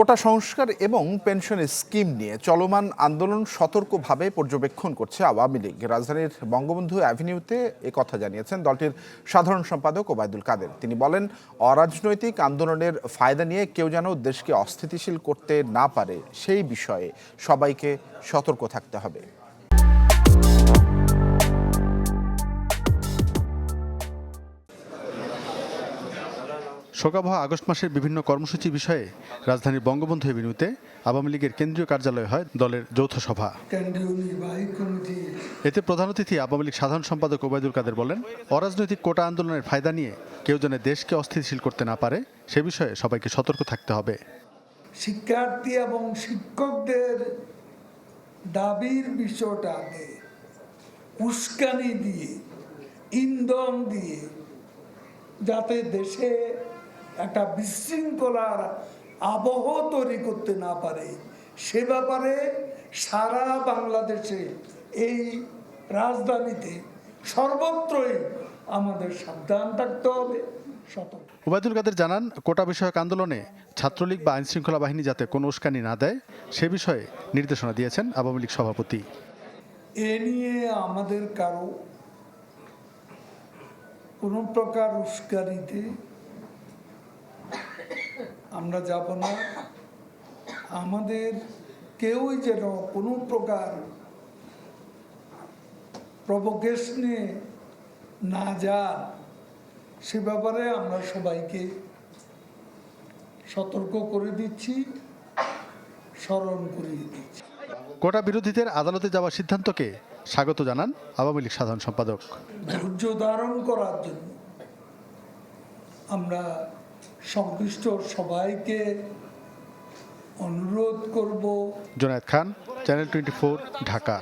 কোটা সংস্কার এবং pension scheme নিয়ে চলমান আন্দোলন সতর্কভাবে পর্যবেক্ষণ করছে আওয়ামী লীগ। রাজধানীর বঙ্গবন্ধু অ্যাভিনিউতে কথা জানিয়েছেন দলটির সাধারণ সম্পাদক ওবায়দুল কাদের। তিনি বলেন, অরাজনৈতিক আন্দোলনের ফায়দা নিয়ে কেউ যেন দেশকে অস্থিতিশীল করতে না পারে, সেই বিষয়ে সবাইকে সতর্ক থাকতে হবে। শোকাবহ আগস্ট মাসের বিভিন্ন কর্মসূচি বিষয়ে রাজধানীর বঙ্গবন্ধু এভিনিউতে আওয়ামী লীগের কেন্দ্রীয় কার্যালয়ে হয় দলের যৌথ সভা। এতে প্রধান অতিথি আওয়ামী লীগ সাধারণ সম্পাদক ওবায়দুল কাদের বলেন, অরাজনৈতিক কোটা আন্দোলনের ফায়দা নিয়ে কেউ যেন দেশকে অস্থিতিশীল করতে না পারে, সে বিষয়ে সবাইকে সতর্ক থাকতে হবে। শিক্ষার্থী এবং শিক্ষকদের দাবির বিষয়টাতে উস্কানি দিয়ে, ইন্ধন দিয়ে যাতে দেশে একটা বিশৃঙ্খলার আবহ তৈরি করতে না পারে। সে ব্যাপারে সারা বাংলাদেশে এই রাজধানীতে সর্বত্রই আমাদের সাবধান থাকতে হবে সতর্ক। ওবায়দুল কাদের জানান কোটা বিষয়ক আন্দোলনে ছাত্রলীগ বা আইনশৃঙ্খলা বাহিনী যাতে কোনো উস্কানি না দেয় সে বিষয়ে নির্দেশনা দিয়েছেন আওয়ামী লীগ সভাপতি। এ নিয়ে আমাদের কারও কোনো প্রকার উস্কানিতে আমরা যাব না। আমাদের কেউই যেন কোনো প্রকার প্রভোকেশনে না যান সে ব্যাপারে আমরা সবাইকে সতর্ক করে দিচ্ছি স্মরণ করিয়ে দিচ্ছি। কোটা বিরোধীদের আদালতে যাওয়ার সিদ্ধান্তকে স্বাগত জানান আওয়ামী লীগ সাধারণ সম্পাদক। ধৈর্য ধারণ করার জন্য আমরা সংশ্লিষ্ট সবাইকে অনুরোধ করব। Jonayed Khan channel twenty Dhaka.